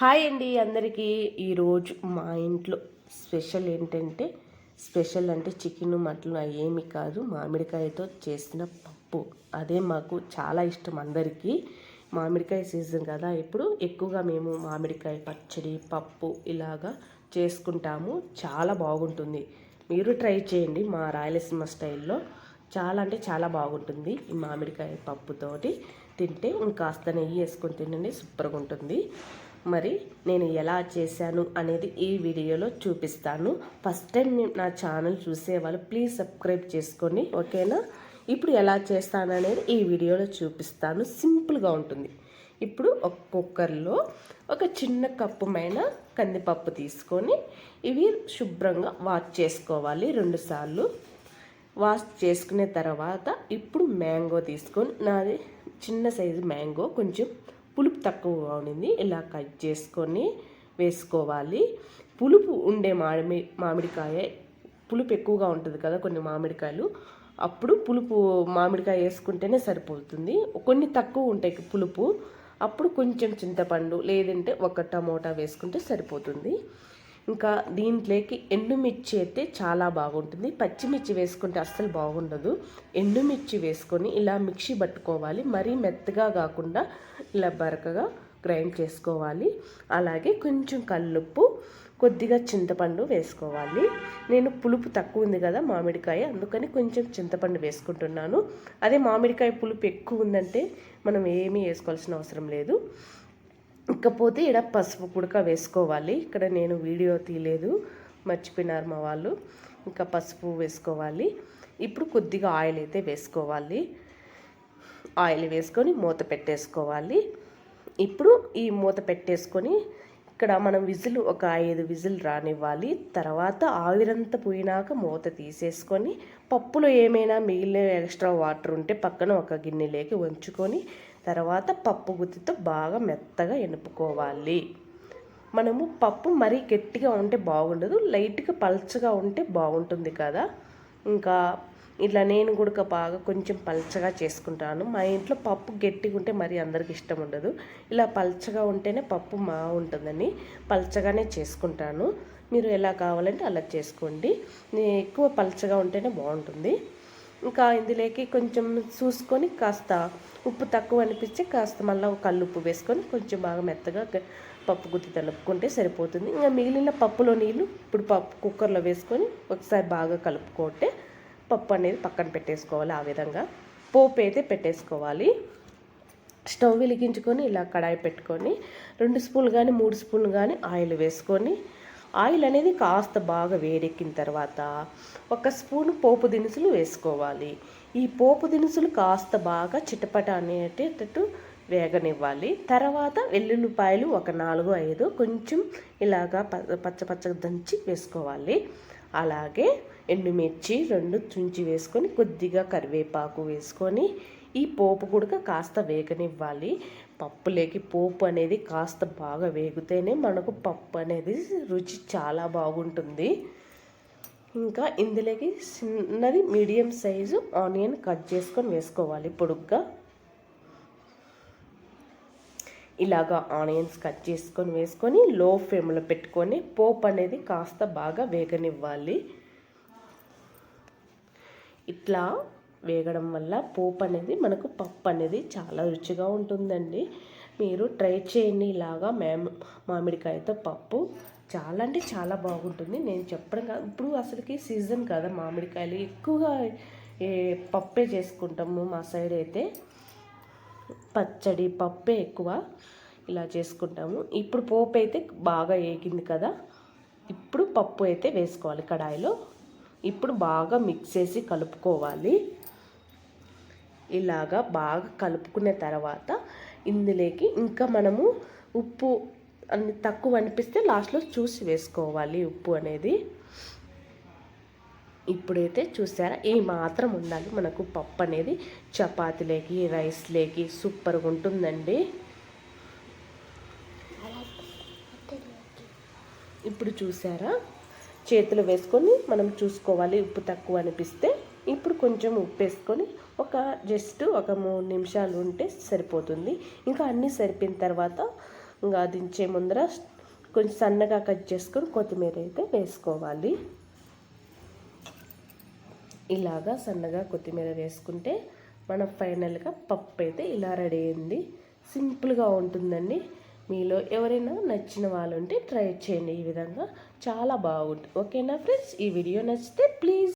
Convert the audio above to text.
Hi అండి అందరికీ. ఈరోజు మా ఇంట్లో స్పెషల్ ఏంటంటే స్పెషల్ అంటే చికెన్ మటన్ అవి ఏమి కాదు. మామిడికాయతో చేసిన పప్పు. అదే మాకు చాలా ఇష్టం అందరికీ. మామిడికాయ సీజన్ కదా ఇప్పుడు ఎక్కువగా మేము మామిడికాయ పచ్చడి పప్పు ఇలాగా చేసుకుంటాము. చాలా బాగుంటుంది. మీరు ట్రై చేయండి మా రాయలసీమ స్టైల్లో. చాలా అంటే చాలా బాగుంటుంది ఈ మామిడికాయ పప్పుతోటి. తింటే ఇంకాస్త నెయ్యి వేసుకొని తినండి సూపర్గా ఉంటుంది. మరి నేను ఎలా చేశాను అనేది ఈ వీడియోలో చూపిస్తాను. ఫస్ట్ టైం నా ఛానల్ చూసేవాళ్ళు ప్లీజ్ సబ్స్క్రైబ్ చేసుకోండి ఓకేనా? ఇప్పుడు ఎలా చేస్తాను అనేది ఈ వీడియోలో చూపిస్తాను. సింపుల్గా ఉంటుంది. ఇప్పుడు ఒక కుక్కర్లో ఒక చిన్న కప్పు మైన కందిపప్పు తీసుకొని ఇవి శుభ్రంగా వాష్ చేసుకోవాలి రెండుసార్లు వాష్ చేసుకునే తర్వాత ఇప్పుడు మ్యాంగో తీసుకొని నాది చిన్న సైజు మ్యాంగో కొంచెం పులుపు తక్కువగా ఉండింది. ఇలా కట్ చేసుకొని వేసుకోవాలి. పులుపు ఉండే మామిడి మామిడికాయ పులుపు ఎక్కువగా ఉంటుంది కదా కొన్ని మామిడికాయలు. అప్పుడు పులుపు మామిడికాయ వేసుకుంటేనే సరిపోతుంది. కొన్ని తక్కువ ఉంటాయి పులుపు. అప్పుడు కొంచెం చింతపండు లేదంటే ఒక టమోటా వేసుకుంటే సరిపోతుంది. ఇంకా దీంట్లోకి ఎండుమిర్చి అయితే చాలా బాగుంటుంది. పచ్చిమిర్చి వేసుకుంటే అస్సలు బాగుండదు. ఎండుమిర్చి వేసుకొని ఇలా మిక్సీ పట్టుకోవాలి. మరీ మెత్తగా కాకుండా ఇలా బరకగా గ్రైండ్ చేసుకోవాలి. అలాగే కొంచెం కల్లుప్పు కొద్దిగా చింతపండు వేసుకోవాలి. నేను పులుపు తక్కువ ఉంది కదా మామిడికాయ అందుకని కొంచెం చింతపండు వేసుకుంటున్నాను. అదే మామిడికాయ పులుపు ఎక్కువ ఉందంటే మనం ఏమీ వేసుకోవాల్సిన అవసరం లేదు. ఇకపోతే ఇక్కడ పసుపు పుడక వేసుకోవాలి. ఇక్కడ నేను వీడియో తీయలేదు మర్చిపోయినారు మా వాళ్ళు. ఇంకా పసుపు వేసుకోవాలి. ఇప్పుడు కొద్దిగా ఆయిల్ అయితే వేసుకోవాలి. ఆయిల్ వేసుకొని మూత పెట్టేసుకోవాలి. ఇప్పుడు ఈ మూత పెట్టేసుకొని ఇక్కడ మనం విజిల్ ఒక ఐదు విజిల్ రానివ్వాలి. తర్వాత ఆవిరంతా పోయినాక మూత తీసేసుకొని పప్పులో ఏమైనా మిగిలిన ఎక్స్ట్రా వాటర్ ఉంటే పక్కన ఒక గిన్నెలోకి ఉంచుకొని తర్వాత పప్పు గుత్తితో బాగా మెత్తగా ఎనుపుకోవాలి. మనము పప్పు మరీ గట్టిగా ఉంటే బాగుండదు లైట్గా పల్చగా ఉంటే బాగుంటుంది కదా. ఇంకా ఇట్లా నేను కూడా బాగా కొంచెం పల్చగా చేసుకుంటాను. మా ఇంట్లో పప్పు గట్టిగా ఉంటే మరి అందరికి ఇష్టం ఉండదు. ఇలా పల్చగా ఉంటేనే పప్పు మా ఉంటుందని పల్చగానే చేసుకుంటాను. మీరు ఎలా కావాలంటే అలా చేసుకోండి. ఎక్కువ పల్చగా ఉంటేనే బాగుంటుంది. ఇంకా ఇందులోకి కొంచెం చూసుకొని కాస్త ఉప్పు తక్కువ అనిపిస్తే కాస్త మళ్ళీ కల్లుప్పు వేసుకొని కొంచెం బాగా మెత్తగా పప్పు గుత్తి తలుపుకుంటే సరిపోతుంది. ఇంకా మిగిలిన పప్పులో నీళ్ళు ఇప్పుడు పప్పు కుక్కర్లో వేసుకొని ఒకసారి బాగా కలుపుకుంటే పప్పు అనేది పక్కన పెట్టేసుకోవాలి ఆ విధంగా. పోపు అయితే పెట్టేసుకోవాలి. స్టవ్ వెలిగించుకొని ఇలా కడాయి పెట్టుకొని రెండు స్పూన్లు కానీ మూడు స్పూన్లు కానీ ఆయిల్ వేసుకొని ఆయిల్ అనేది కాస్త బాగా వేడెక్కిన తర్వాత ఒక స్పూన్ పోపు దినుసులు వేసుకోవాలి. ఈ పోపు దినుసులు కాస్త బాగా చిటపట అనేటట్టు వేగనివ్వాలి. తర్వాత వెల్లుల్లిపాయలు ఒక నాలుగు ఐదు కొంచెం ఇలాగా పచ్చ పచ్చగా దంచి వేసుకోవాలి. అలాగే ఎండుమిర్చి రెండు తుంచి వేసుకొని కొద్దిగా కరివేపాకు వేసుకొని ఈ పోపు కూడా కాస్త వేగనివ్వాలి. పప్పులేకి పోపు అనేది కాస్త బాగా వేగితేనే మనకు పప్పు అనేది రుచి చాలా బాగుంటుంది. ఇంకా ఇందులోకి చిన్నది మీడియం సైజు ఆనియన్ కట్ చేసుకొని వేసుకోవాలి పొడుగ్గా. ఇలాగా ఆనియన్స్ కట్ చేసుకొని వేసుకొని లో ఫ్లేమ్లో పెట్టుకొని పోపు అనేది కాస్త బాగా వేగనివ్వాలి. ఇట్లా వేగడం వల్ల పోపు అనేది మనకు పప్పు అనేది చాలా రుచిగా ఉంటుందండి. మీరు ట్రై చేయండి ఇలాగా మేము మామిడికాయతో పప్పు. చాలా అంటే చాలా బాగుంటుంది. నేను చెప్పడం కాదు ఇప్పుడు అసలుకి సీజన్ కదా మామిడికాయలు. ఎక్కువగా పప్పే చేసుకుంటాము మా సైడ్ అయితే. పచ్చడి పప్పే ఎక్కువ ఇలా చేసుకుంటాము. ఇప్పుడు పోపు అయితే బాగా వేగింది కదా. ఇప్పుడు పప్పు అయితే వేసుకోవాలి కడాయిలో. ఇప్పుడు బాగా మిక్స్ చేసి కలుపుకోవాలి. ఇలాగా బాగా కలుపుకున్న తర్వాత ఇందులోకి ఇంకా మనము ఉప్పు అన్ని తక్కువ అనిపిస్తే లాస్ట్లో చూసి వేసుకోవాలి ఉప్పు అనేది. ఇప్పుడైతే చూసారా ఏ మాత్రం ఉండాలి. మనకు పప్పు అనేది చపాతీలేకి రైస్లేకి సూపర్గా ఉంటుందండి. ఇప్పుడు చూసారా చేతులు వేసుకొని మనం చూసుకోవాలి. ఉప్పు తక్కువ అనిపిస్తే ఇప్పుడు కొంచెం ఉప్పు వేసుకొని ఒక జస్ట్ ఒక మూడు నిమిషాలు ఉంటే సరిపోతుంది. ఇంకా అన్నీ సరిపోయిన తర్వాత ఇంకా దించే ముందర కొంచెం సన్నగా కట్ చేసుకొని కొత్తిమీర అయితే వేసుకోవాలి. ఇలాగా సన్నగా కొత్తిమీర వేసుకుంటే మన ఫైనల్గా పప్పు అయితే ఇలా రెడీ అయింది. సింపుల్గా ఉంటుందండి. మీలో ఎవరైనా నచ్చిన వాళ్ళు ఉంటే ట్రై చేయండి ఈ విధంగా. చాలా బాగుంటుంది. ఓకేనా ఫ్రెండ్స్? ఈ వీడియో నచ్చితే ప్లీజ్